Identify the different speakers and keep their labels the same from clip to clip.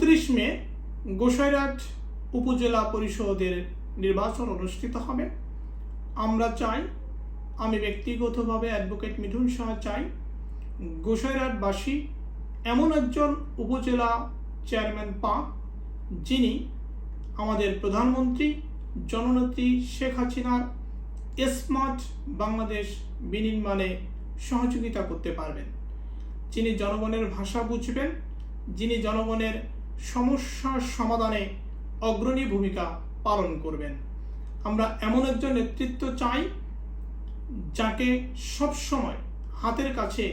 Speaker 1: উনত্রিশ মে গোসাইরাট উপজেলা পরিষদের নির্বাচন অনুষ্ঠিত হবে। আমরা চাই, আমি ব্যক্তিগতভাবে অ্যাডভোকেট মিঠুন শাহ চাই গোসাইরাটবাসী এমন একজন উপজেলা চেয়ারম্যান পাক, যিনি আমাদের প্রধানমন্ত্রী জননেত্রী শেখ হাসিনার স্মার্ট বাংলাদেশ বিনির্মাণে সহযোগিতা করতে পারবেন। যিনি জনগণের ভাষা বুঝবেন, যিনি জনগণের সমস্যার সমাধানে অগ্রণী ভূমিকা পালন করবেন। আমরা এমন একজন নেতৃত্ব চাই, যাকে সবসময় হাতের কাছে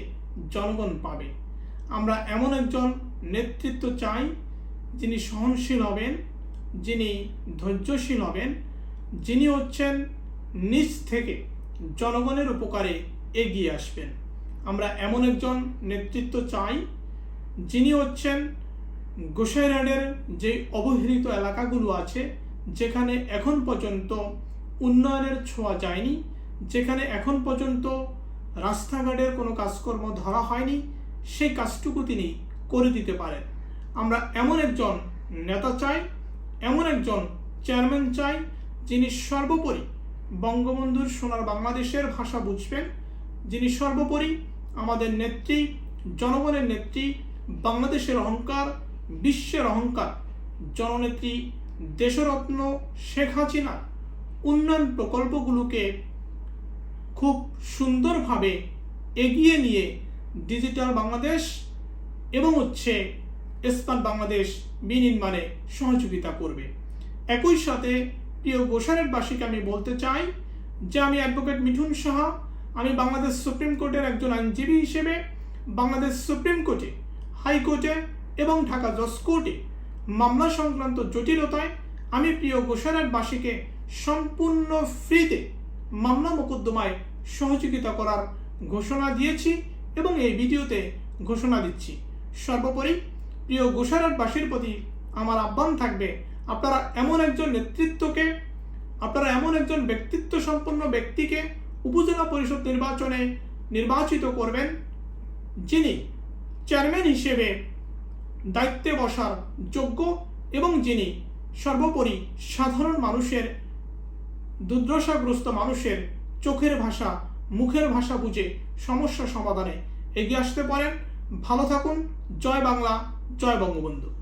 Speaker 1: জনগণ পাবে। আমরা এমন একজন নেতৃত্ব চাই, যিনি সহনশীল হবেন, যিনি ধৈর্যশীল হবেন, যিনি হচ্ছেন নিজ থেকে জনগণের উপকারে এগিয়ে আসবেন। আমরা এমন একজন নেতৃত্ব চাই, যিনি হচ্ছেন গোসাইরাডের যে অবহেলিত এলাকাগুলো আছে, যেখানে এখন পর্যন্ত উন্নয়নের ছোঁয়া যায়নি, যেখানে এখন পর্যন্ত রাস্তাঘাটের কোনো কাজকর্ম ধরা হয়নি, সেই কাজটুকু তিনি করে দিতে পারেন। আমরা এমন একজন নেতা চাই, এমন একজন চেয়ারম্যান চাই, যিনি সর্বোপরি বঙ্গবন্ধুর সোনার বাংলাদেশের ভাষা বুঝবেন, যিনি সর্বোপরি আমাদের নেত্রী, জনগণের নেত্রী, বাংলাদেশের অহংকার বিশ্বের অহংকার, জননেত্রী দেশরত্ন শেখ হাসিনা উন্নয়ন প্রকল্পগুলোকে খুব সুন্দরভাবে এগিয়ে নিয়ে ডিজিটাল বাংলাদেশ এবং হচ্ছে স্মার্ট বাংলাদেশ বিনির্মাণে সহযোগিতা করবে। একই সাথে প্রিয় গোসারেটবাসীকে আমি বলতে চাই যে আমি অ্যাডভোকেট মিঠুন সাহা, আমি বাংলাদেশ সুপ্রিম কোর্টের একজন আইনজীবী হিসেবে বাংলাদেশ সুপ্রিম কোর্টে, হাইকোর্টে এবং ঢাকা জজ কোর্টে মামলা সংক্রান্ত জটিলতায় আমি প্রিয় গোসারাটবাসীকে সম্পূর্ণ ফ্রিতে মামলা মোকদ্দমায় সহযোগিতা করার ঘোষণা দিয়েছি এবং এই ভিডিওতে ঘোষণা দিচ্ছি। সর্বোপরি প্রিয় গোসারাটবাসীর প্রতি আমার আহ্বান থাকবে, আপনারা এমন একজন নেতৃত্বকে, আপনারা এমন একজন ব্যক্তিত্ব সম্পন্ন ব্যক্তিকে উপজেলা পরিষদ নির্বাচনে নির্বাচিত করবেন, যিনি চেয়ারম্যান হিসেবে দায়িত্বে বসার যোগ্য এবং যিনি সর্বোপরি সাধারণ মানুষের, দুর্দশাগ্রস্ত মানুষের চোখের ভাষা, মুখের ভাষা বুঝে সমস্যা সমাধানে এগিয়ে আসতে পারেন। ভালো থাকুন। জয় বাংলা, জয় বঙ্গবন্ধু।